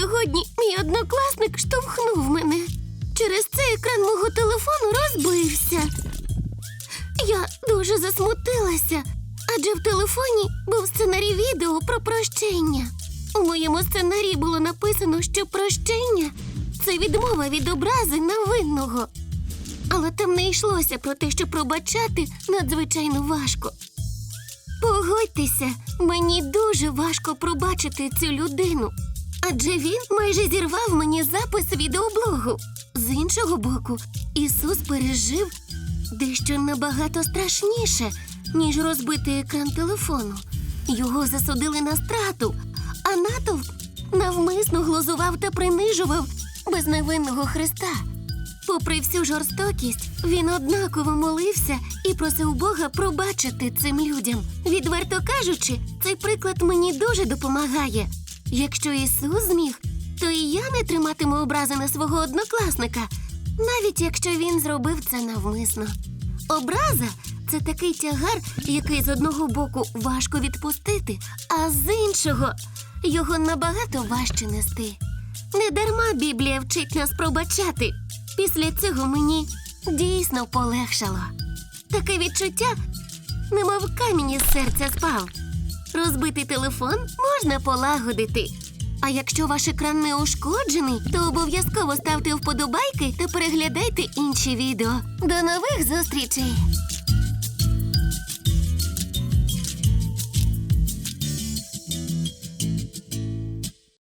Сьогодні мій однокласник штовхнув мене. Через це екран мого телефону розбився. Я дуже засмутилася, адже в телефоні був сценарій відео про прощення. У моєму сценарії було написано, що прощення це відмова від образи на винного. Але там не йшлося про те, що пробачати надзвичайно важко. Погодьтеся, мені дуже важко пробачити цю людину. Адже він майже зірвав мені запис відеоблогу. З іншого боку, Ісус пережив дещо набагато страшніше, ніж розбитий екран телефону. Його засудили на страту, а натовп навмисно глузував та принижував безневинного Христа. Попри всю жорстокість, він однаково молився і просив Бога пробачити цим людям. Відверто кажучи, цей приклад мені дуже допомагає. Якщо Ісус зміг, то і я не триматиму образи на свого однокласника, навіть якщо він зробив це навмисно. Образа це такий тягар, який з одного боку важко відпустити, а з іншого його набагато важче нести. Недарма Біблія вчить нас пробачати. Після цього мені дійсно полегшало. Таке відчуття, немов камінь із серця спав. Розбитий телефон можна полагодити. А якщо ваш екран не ушкоджений, то обов'язково ставте вподобайки та переглядайте інші відео. До нових зустрічей!